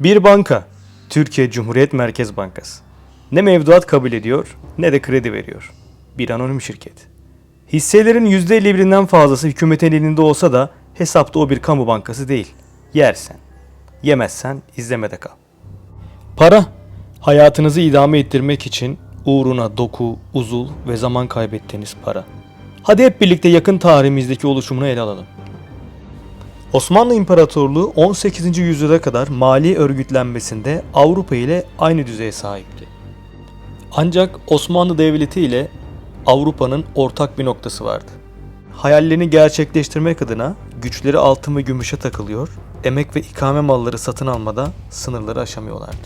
Bir banka, Türkiye Cumhuriyet Merkez Bankası. Ne mevduat kabul ediyor ne de kredi veriyor. Bir anonim şirket. Hisselerin %51'inden fazlası hükümetin elinde olsa da hesapta o bir kamu bankası değil. Yersen, yemezsen izlemede kal. Para, hayatınızı idame ettirmek için uğruna doku, uzul ve zaman kaybettiğiniz para. Hadi hep birlikte yakın tarihimizdeki oluşumunu ele alalım. Osmanlı İmparatorluğu 18. yüzyıla kadar mali örgütlenmesinde Avrupa ile aynı düzeye sahipti. Ancak Osmanlı Devleti ile Avrupa'nın ortak bir noktası vardı. Hayallerini gerçekleştirmek adına güçleri altın ve gümüşe takılıyor, emek ve ikame malları satın almada sınırları aşamıyorlardı.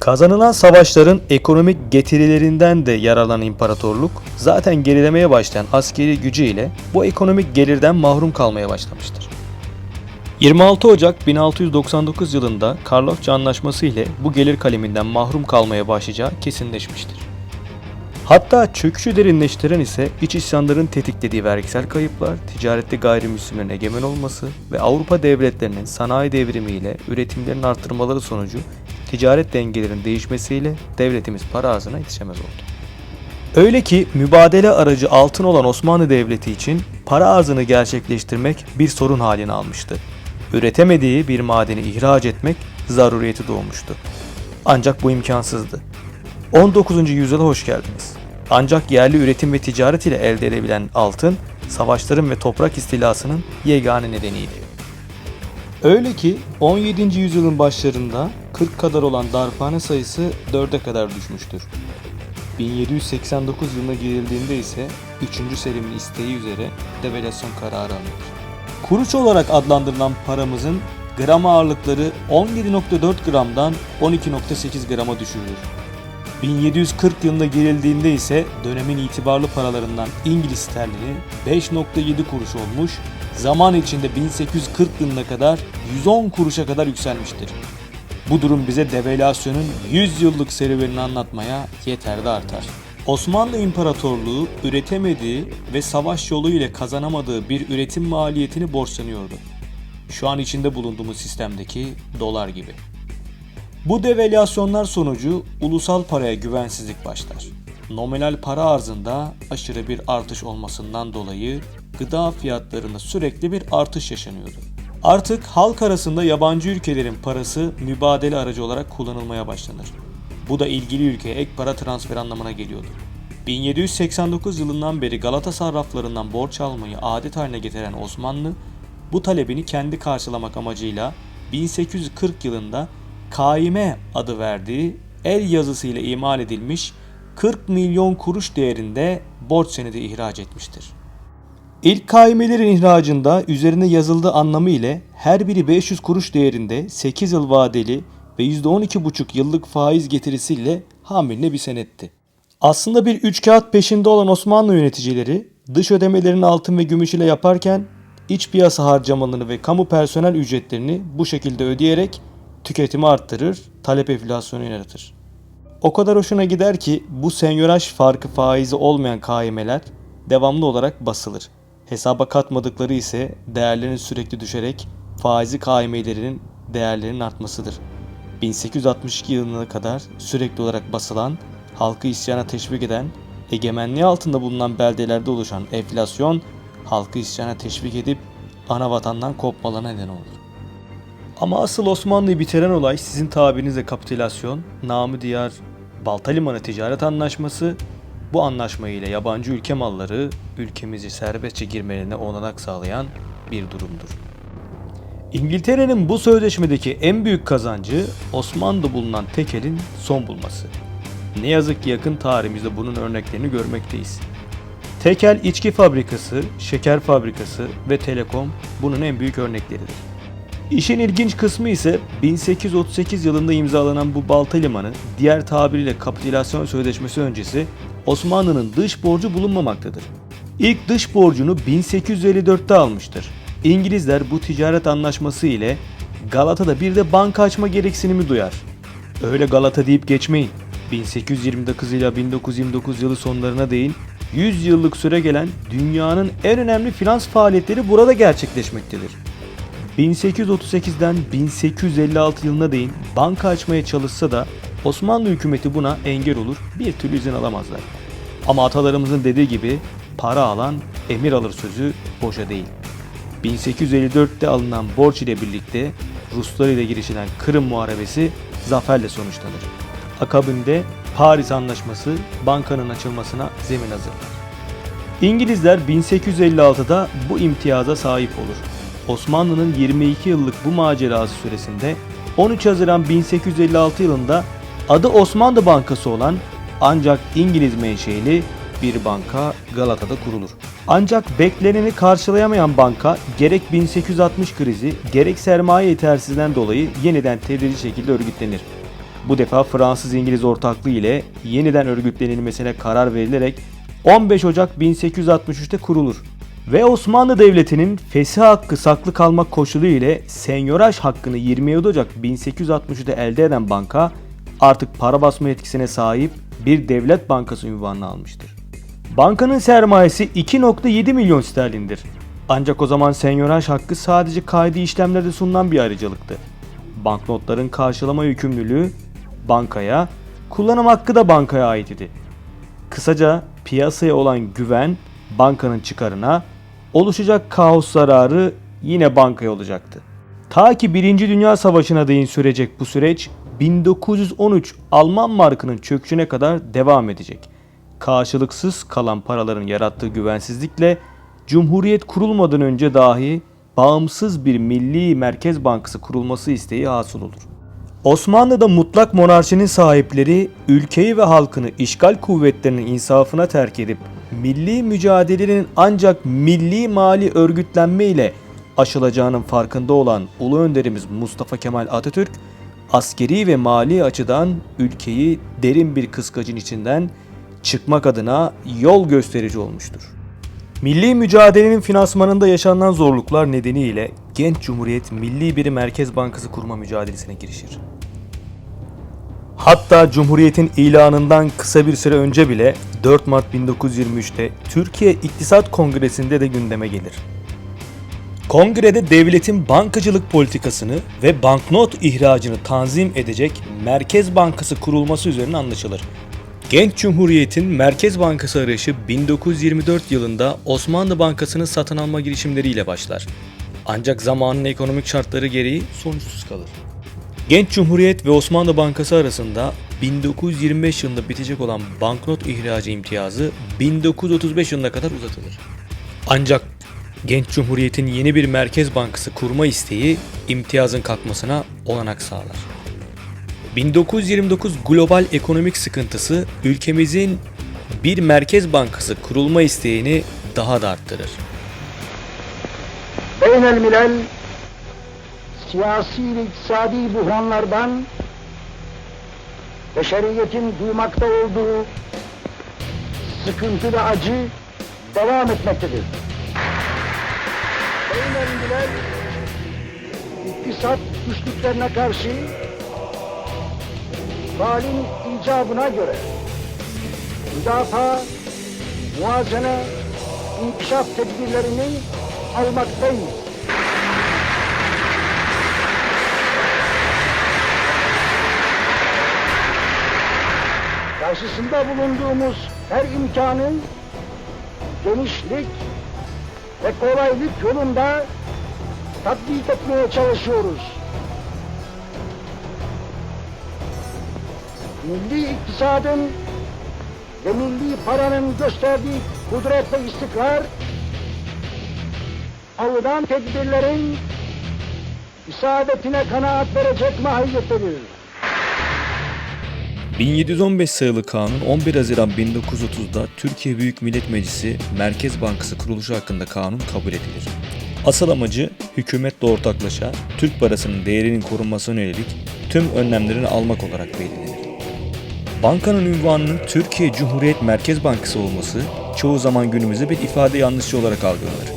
Kazanılan savaşların ekonomik getirilerinden de yararlanan imparatorluk zaten gerilemeye başlayan askeri gücüyle bu ekonomik gelirden mahrum kalmaya başlamıştır. 26 Ocak 1699 yılında Karlofça Anlaşması ile bu gelir kaleminden mahrum kalmaya başlayacağı kesinleşmiştir. Hatta çöküşü derinleştiren ise iç isyanların tetiklediği vergisel kayıplar, ticarette gayrimüslimlerin egemen olması ve Avrupa devletlerinin sanayi devrimiyle üretimlerin artırmaları sonucu ticaret dengelerinin değişmesiyle devletimiz para ağzına yetişemez oldu. Öyle ki mübadele aracı altın olan Osmanlı Devleti için para ağzını gerçekleştirmek bir sorun halini almıştı. Üretemediği bir madeni ihraç etmek zaruriyeti doğmuştu. Ancak bu imkansızdı. 19. yüzyıla hoş geldiniz. Ancak yerli üretim ve ticaret ile elde edebilen altın, savaşların ve toprak istilasının yegane nedeniydi. Öyle ki 17. yüzyılın başlarında 40 kadar olan darphane sayısı 4'e kadar düşmüştür. 1789 yılına girildiğinde ise 3. Selim'in isteği üzere devalüasyon kararı alınır. Kuruş olarak adlandırılan paramızın gram ağırlıkları 17.4 gramdan 12.8 grama düşürülür. 1740 yılında girildiğinde ise dönemin itibarlı paralarından İngiliz sterlini 5.7 kuruş olmuş, zaman içinde 1840 yılına kadar 110 kuruşa kadar yükselmiştir. Bu durum bize devalüasyonun 100 yıllık serüvenini anlatmaya yeter de artar. Osmanlı İmparatorluğu üretemediği ve savaş yolu ile kazanamadığı bir üretim maliyetini borçlanıyordu. Şu an içinde bulunduğumuz sistemdeki dolar gibi. Bu devalüasyonlar sonucu ulusal paraya güvensizlik başlar. Nominal para arzında aşırı bir artış olmasından dolayı gıda fiyatlarında sürekli bir artış yaşanıyordu. Artık halk arasında yabancı ülkelerin parası mübadele aracı olarak kullanılmaya başlanır. Bu da ilgili ülkeye ek para transferi anlamına geliyordu. 1789 yılından beri Galata sarraflarından borç almayı adet haline getiren Osmanlı, bu talebini kendi karşılamak amacıyla 1840 yılında Kaime adı verdiği el yazısıyla imal edilmiş 40 milyon kuruş değerinde borç senedi ihraç etmiştir. İlk kaimelerin ihracında üzerine yazıldığı anlamı ile her biri 500 kuruş değerinde 8 yıl vadeli ve %12,5 yıllık faiz getirisiyle hamiline bir senetti. Aslında bir üç kağıt peşinde olan Osmanlı yöneticileri dış ödemelerini altın ve gümüş ile yaparken iç piyasa harcamalarını ve kamu personel ücretlerini bu şekilde ödeyerek tüketimi arttırır, talep enflasyonu yaratır. O kadar hoşuna gider ki bu senyoraj farkı faizi olmayan kaimeler devamlı olarak basılır. Hesaba katmadıkları ise değerlerinin sürekli düşerek faizi kaimelerinin değerlerinin artmasıdır. 1862 yılına kadar sürekli olarak basılan, halkı isyana teşvik eden, egemenliği altında bulunan beldelerde oluşan enflasyon, halkı isyana teşvik edip ana vatandan kopmalarına neden olur. Ama asıl Osmanlı'yı bitiren olay sizin tabirinizle kapitülasyon, namı diğer Balta Limanı Ticaret Anlaşması. Bu anlaşma ile yabancı ülke malları ülkemizi serbestçe girmelerine olanak sağlayan bir durumdur. İngiltere'nin bu sözleşmedeki en büyük kazancı Osmanlı'da bulunan tekelin son bulması. Ne yazık ki yakın tarihimizde bunun örneklerini görmekteyiz. Tekel içki fabrikası, şeker fabrikası ve telekom bunun en büyük örnekleridir. İşin ilginç kısmı ise 1838 yılında imzalanan bu Balta Limanı diğer tabiriyle kapitülasyon sözleşmesi öncesi Osmanlı'nın dış borcu bulunmamaktadır. İlk dış borcunu 1854'te almıştır. İngilizler bu ticaret anlaşması ile Galata'da bir de banka açma gereksinimi duyar. Öyle Galata deyip geçmeyin. 1829 ile 1929 yılı sonlarına değin 100 yıllık süre gelen dünyanın en önemli finans faaliyetleri burada gerçekleşmektedir. 1838'den 1856 yılına değin banka açmaya çalışsa da Osmanlı hükümeti buna engel olur, bir türlü izin alamazlar. Ama atalarımızın dediği gibi para alan emir alır sözü boşa değil. 1854'te alınan borç ile birlikte Ruslar ile girişilen Kırım Muharebesi zaferle sonuçlanır. Akabinde Paris Anlaşması bankanın açılmasına zemin hazırlar. İngilizler 1856'da bu imtiyaza sahip olur. Osmanlı'nın 22 yıllık bu macerası süresinde 13 Haziran 1856 yılında adı Osmanlı Bankası olan ancak İngiliz menşeili bir banka Galata'da kurulur. Ancak bekleneni karşılayamayan banka gerek 1860 krizi gerek sermaye yetersizliğinden dolayı yeniden tedrici şekilde örgütlenir. Bu defa Fransız-İngiliz ortaklığı ile yeniden örgütlenilmesine karar verilerek 15 Ocak 1863'te kurulur. Ve Osmanlı Devleti'nin fesih hakkı saklı kalmak koşulu ile senyoraj hakkını 27 Ocak 1863'te elde eden banka artık para basma yetkisine sahip bir devlet bankası ünvanını almıştır. Bankanın sermayesi 2.7 milyon sterlindir. Ancak o zaman senyoraj hakkı sadece kaydı işlemlerde sunulan bir ayrıcalıktı. Banknotların karşılama yükümlülüğü bankaya, kullanım hakkı da bankaya ait idi. Kısaca piyasaya olan güven bankanın çıkarına, oluşacak kaos zararı yine bankaya olacaktı. Ta ki 1. Dünya Savaşı'na değin sürecek bu süreç 1913 Alman markının çöküşüne kadar devam edecek. Karşılıksız kalan paraların yarattığı güvensizlikle Cumhuriyet kurulmadan önce dahi bağımsız bir milli merkez bankası kurulması isteği hasıl olur. Osmanlı'da mutlak monarşinin sahipleri ülkeyi ve halkını işgal kuvvetlerinin insafına terk edip milli mücadelenin ancak milli mali örgütlenme ile aşılacağının farkında olan Ulu Önderimiz Mustafa Kemal Atatürk askeri ve mali açıdan ülkeyi derin bir kıskacın içinden çıkmak adına yol gösterici olmuştur. Milli mücadelenin finansmanında yaşanan zorluklar nedeniyle Genç Cumhuriyet milli bir merkez bankası kurma mücadelesine girişir. Hatta Cumhuriyet'in ilanından kısa bir süre önce bile 4 Mart 1923'te Türkiye İktisat Kongresi'nde de gündeme gelir. Kongrede devletin bankacılık politikasını ve banknot ihracını tanzim edecek Merkez Bankası kurulması üzerine anlaşılır. Genç Cumhuriyet'in Merkez Bankası arayışı 1924 yılında Osmanlı Bankası'nın satın alma girişimleriyle başlar. Ancak zamanın ekonomik şartları gereği sonuçsuz kalır. Genç Cumhuriyet ve Osmanlı Bankası arasında 1925 yılında bitecek olan banknot ihracı imtiyazı 1935 yılına kadar uzatılır. Ancak Genç Cumhuriyet'in yeni bir merkez bankası kurma isteği imtiyazın kalkmasına olanak sağlar. 1929 global ekonomik sıkıntısı ülkemizin bir merkez bankası kurulma isteğini daha da arttırır. Beynel milel siyasi ve iktisadi buhranlardan beşeriyetin duymakta olduğu sıkıntı ve acı devam etmektedir. Beynel milel iktisat güçlüklerine karşı halin icabına göre müdafaa, muazene, inkişaf tedbirlerini almaktayız. Karşısında bulunduğumuz her imkanın genişlik ve kolaylık yolunda tatbik etmeye çalışıyoruz. Milli iktisadın ve milli paranın gösterdiği kudret ve istikrar alınan tedbirlerin isabetine kanaat verecek mahiyettedir. 1715 sayılı kanun 11 Haziran 1930'da Türkiye Büyük Millet Meclisi Merkez Bankası kuruluşu hakkında kanun kabul edilir. Asıl amacı hükümetle ortaklaşa Türk parasının değerinin korunmasına yönelik tüm önlemlerini almak olarak belirlenir. Bankanın ünvanının Türkiye Cumhuriyet Merkez Bankası olması çoğu zaman günümüzde bir ifade yanlışı olarak algılanır.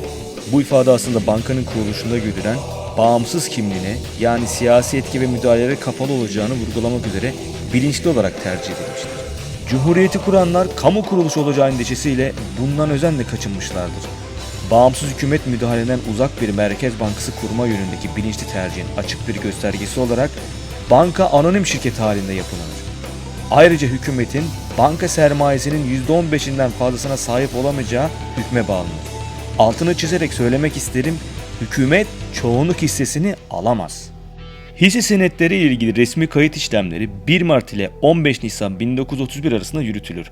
Bu ifade aslında bankanın kuruluşunda görülen bağımsız kimliğine yani siyasi etki ve müdahalelere kapalı olacağını vurgulamak üzere bilinçli olarak tercih edilmiştir. Cumhuriyeti kuranlar kamu kuruluşu olacağı endişesiyle bundan özenle kaçınmışlardır. bağımsız hükümet müdahaleden uzak bir merkez bankası kurma yönündeki bilinçli tercihin açık bir göstergesi olarak banka anonim şirket halinde yapılanır. Ayrıca hükümetin banka sermayesinin %15'inden fazlasına sahip olamayacağı hükme bağlanır. Altını çizerek söylemek isterim, hükümet çoğunluk hissesini alamaz. Hisse senetleri ile ilgili resmi kayıt işlemleri 1 Mart ile 15 Nisan 1931 arasında yürütülür.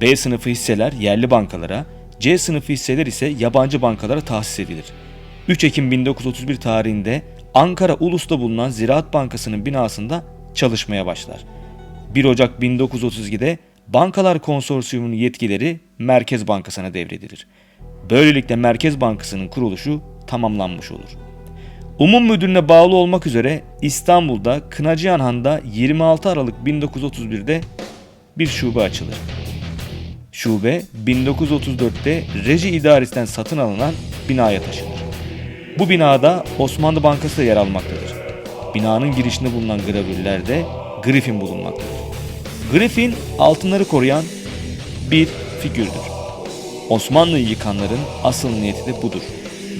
B sınıfı hisseler yerli bankalara, C sınıfı hisseler ise yabancı bankalara tahsis edilir. 3 Ekim 1931 tarihinde Ankara Ulus'ta bulunan Ziraat Bankası'nın binasında çalışmaya başlar. 1 Ocak 1932'de Bankalar Konsorsiyumu'nun yetkileri Merkez Bankası'na devredilir. Böylelikle Merkez Bankası'nın kuruluşu tamamlanmış olur. Umum Müdürlüğü'ne bağlı olmak üzere İstanbul'da Kınacıyanhan'da 26 Aralık 1931'de bir şube açılır. Şube 1934'te reji idaresinden satın alınan binaya taşınır. Bu binada Osmanlı Bankası da yer almaktadır. Binanın girişinde bulunan gravürlerde Griffin bulunmaktadır. Griffin altınları koruyan bir figürdür. Osmanlı'yı yıkanların asıl niyeti de budur.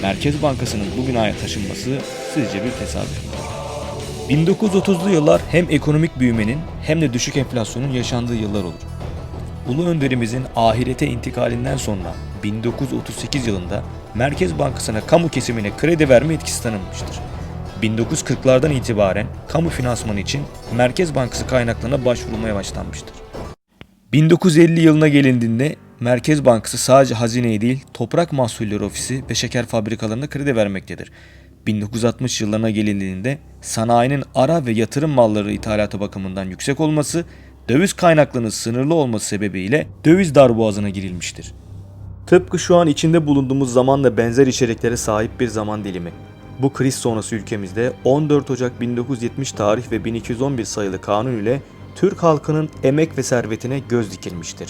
Merkez Bankası'nın bu binaya taşınması sizce bir tesadüf mü? 1930'lu yıllar hem ekonomik büyümenin hem de düşük enflasyonun yaşandığı yıllar olur. Ulu önderimizin ahirete intikalinden sonra 1938 yılında Merkez Bankası'na kamu kesimine kredi verme etkisi tanınmıştır. 1940'lardan itibaren kamu finansmanı için Merkez Bankası kaynaklarına başvurulmaya başlanmıştır. 1950 yılına gelindiğinde Merkez Bankası sadece hazineye değil toprak mahsulleri ofisi ve şeker fabrikalarına kredi vermektedir. 1960 yıllarına gelindiğinde sanayinin ara ve yatırım malları ithalatı bakımından yüksek olması, döviz kaynaklarının sınırlı olması sebebiyle döviz darboğazına girilmiştir. Tıpkı şu an içinde bulunduğumuz zamanla benzer içeriklere sahip bir zaman dilimi. Bu kriz sonrası ülkemizde 14 Ocak 1970 tarih ve 1211 sayılı kanun ile Türk halkının emek ve servetine göz dikilmiştir.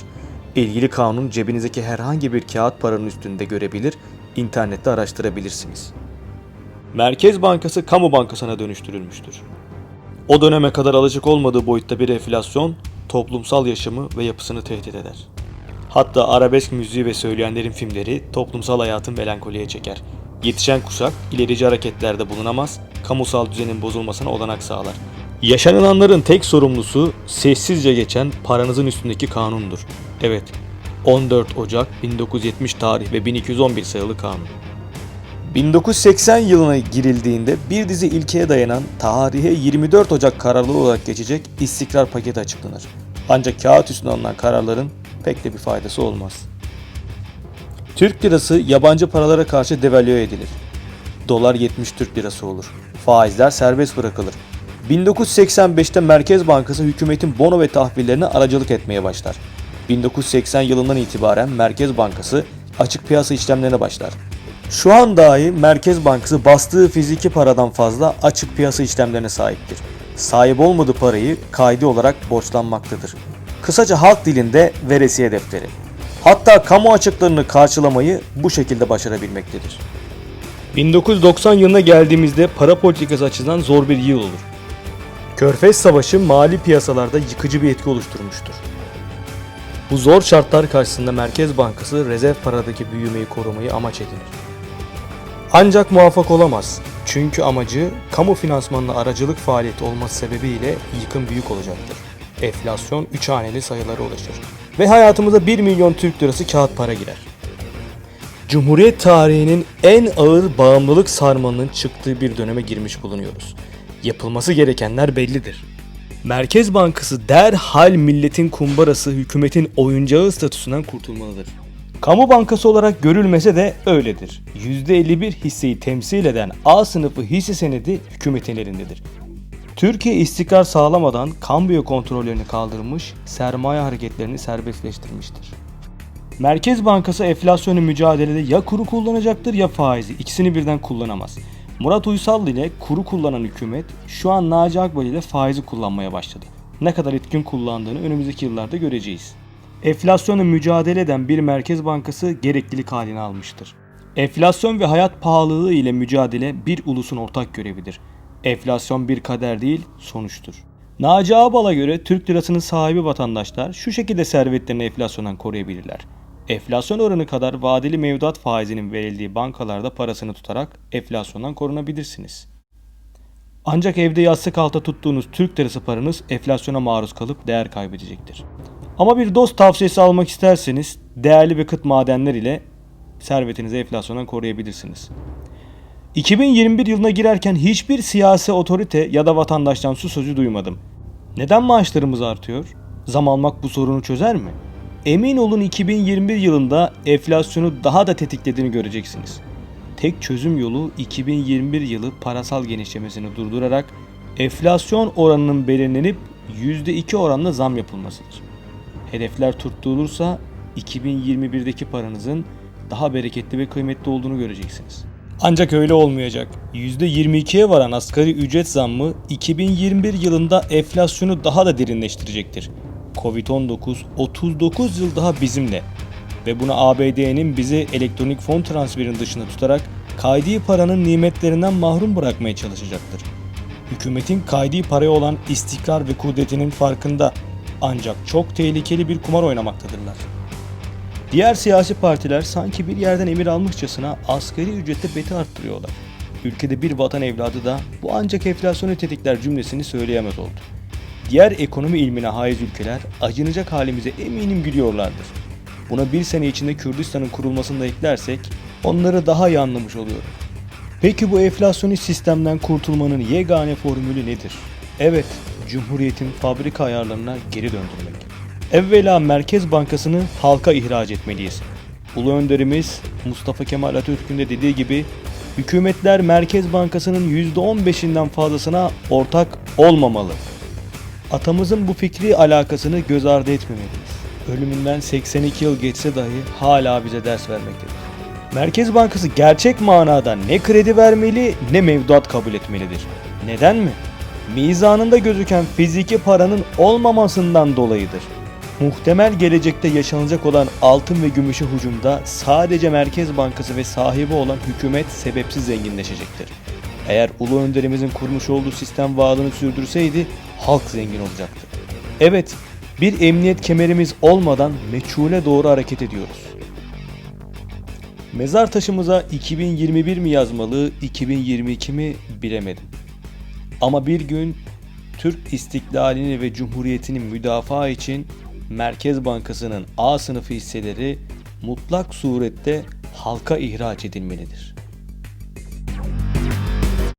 İlgili kanun cebinizdeki herhangi bir kağıt paranın üstünde görebilir, internette araştırabilirsiniz. Merkez Bankası kamu bankasına dönüştürülmüştür. O döneme kadar alacak olmadığı boyutta bir enflasyon toplumsal yaşamı ve yapısını tehdit eder. Hatta arabesk müziği ve söyleyenlerin filmleri toplumsal hayatın melankoliye çeker. Yetişen kuşak ilerici hareketlerde bulunamaz, kamusal düzenin bozulmasına olanak sağlar. Yaşanılanların tek sorumlusu sessizce geçen paranızın üstündeki kanundur. Evet, 14 Ocak 1970 tarih ve 1211 sayılı kanun. 1980 yılına girildiğinde bir dizi ilkeye dayanan tarihe 24 Ocak kararları olarak geçecek istikrar paketi açıklanır. Ancak kağıt üstüne alınan kararların pek de bir faydası olmaz. Türk lirası yabancı paralara karşı devalüe edilir. Dolar 70 Türk lirası olur. Faizler serbest bırakılır. 1985'te Merkez Bankası hükümetin bono ve tahvillerine aracılık etmeye başlar. 1980 yılından itibaren Merkez Bankası açık piyasa işlemlerine başlar. Şu an dahi Merkez Bankası bastığı fiziki paradan fazla açık piyasa işlemlerine sahiptir. Sahip olmadığı parayı kaydı olarak borçlanmaktadır. Kısaca halk dilinde veresiye defteri. Hatta kamu açıklarını karşılamayı bu şekilde başarabilmektedir. 1990 yılına geldiğimizde para politikası açısından zor bir yıl olur. Körfez Savaşı mali piyasalarda yıkıcı bir etki oluşturmuştur. Bu zor şartlar karşısında Merkez Bankası rezerv paradaki büyümeyi korumayı amaç edinir. Ancak muvaffak olamaz. Çünkü amacı kamu finansmanına aracılık faaliyeti olması sebebiyle yıkım büyük olacaktır. Enflasyon 3 haneli sayılara ulaşır. Ve hayatımıza 1 milyon Türk lirası kağıt para girer. Cumhuriyet tarihinin en ağır bağımlılık sarmalının çıktığı bir döneme girmiş bulunuyoruz. Yapılması gerekenler bellidir. Merkez Bankası derhal milletin kumbarası hükümetin oyuncağı statüsünden kurtulmalıdır. Kamu bankası olarak görülmese de öyledir. %51 hisseyi temsil eden A sınıfı hisse senedi hükümetin elindedir. Türkiye istikrar sağlamadan kambiyo kontrollerini kaldırmış, sermaye hareketlerini serbestleştirmiştir. Merkez Bankası enflasyonu mücadelede ya kuru kullanacaktır ya faizi. İkisini birden kullanamaz. Murat Uysal ile kuru kullanan hükümet şu an Naci Akbal ile faizi kullanmaya başladı. Ne kadar etkin kullandığını önümüzdeki yıllarda göreceğiz. Enflasyonla mücadele eden bir merkez bankası gereklilik haline almıştır. Enflasyon ve hayat pahalılığı ile mücadele bir ulusun ortak görevidir. Enflasyon bir kader değil, sonuçtur. Naci Ağbal'a göre Türk lirasının sahibi vatandaşlar şu şekilde servetlerini enflasyondan koruyabilirler. Enflasyon oranı kadar vadeli mevduat faizinin verildiği bankalarda parasını tutarak enflasyondan korunabilirsiniz. Ancak evde yastık alta tuttuğunuz Türk lirası paranız enflasyona maruz kalıp değer kaybedecektir. Ama bir dost tavsiyesi almak isterseniz değerli ve kıt madenler ile servetinizi enflasyondan koruyabilirsiniz. 2021 yılına girerken hiçbir siyasi otorite ya da vatandaştan su sözü duymadım. Neden maaşlarımız artıyor? Zam almak bu sorunu çözer mi? Emin olun 2021 yılında enflasyonu daha da tetiklediğini göreceksiniz. Tek çözüm yolu 2021 yılı parasal genişlemesini durdurarak enflasyon oranının belirlenip %2 oranla zam yapılmasıdır. Hedefler tutturulursa 2021'deki paranızın daha bereketli ve kıymetli olduğunu göreceksiniz. Ancak öyle olmayacak. %22'ye varan asgari ücret zammı 2021 yılında enflasyonu daha da derinleştirecektir. Covid-19 39 yıl daha bizimle ve buna ABD'nin bizi elektronik fon transferinin dışında tutarak kaydi paranın nimetlerinden mahrum bırakmaya çalışacaktır. Hükümetin kaydi paraya olan istikrar ve kudretinin farkında ancak çok tehlikeli bir kumar oynamaktadırlar. Diğer siyasi partiler sanki bir yerden emir almışçasına asgari ücrette beti arttırıyorlar. Ülkede bir vatan evladı da bu ancak enflasyonu tetikler cümlesini söyleyemez oldu. Diğer ekonomi ilmine haiz ülkeler acınacak halimize eminim gülüyorlardır. Buna bir sene içinde Kürdistan'ın kurulmasını da eklersek onları daha iyi anlamış oluyorum. Peki bu enflasyonist sistemden kurtulmanın yegane formülü nedir? Evet, Cumhuriyet'in fabrika ayarlarına geri döndürmek. Evvela Merkez Bankası'nı halka ihraç etmeliyiz. Ulu önderimiz Mustafa Kemal Atatürk'ün de dediği gibi hükümetler Merkez Bankası'nın %15'inden fazlasına ortak olmamalı. Atamızın bu fikri alakasını göz ardı etmemeliyiz. Ölümünden 82 yıl geçse dahi hala bize ders vermektedir. Merkez Bankası gerçek manada ne kredi vermeli ne mevduat kabul etmelidir. Neden mi? Mizanında gözüken fiziki paranın olmamasından dolayıdır. Muhtemel gelecekte yaşanacak olan altın ve gümüşe hücumda sadece Merkez Bankası ve sahibi olan hükümet sebepsiz zenginleşecektir. Eğer Ulu Önderimizin kurmuş olduğu sistem vaadını sürdürseydi halk zengin olacaktı. Evet, bir emniyet kemerimiz olmadan meçhule doğru hareket ediyoruz. Mezar taşımıza 2021 mi yazmalı, 2022 mi bilemedim. Ama bir gün Türk istiklalini ve cumhuriyetini müdafaa için Merkez Bankası'nın A sınıfı hisseleri mutlak surette halka ihraç edilmelidir.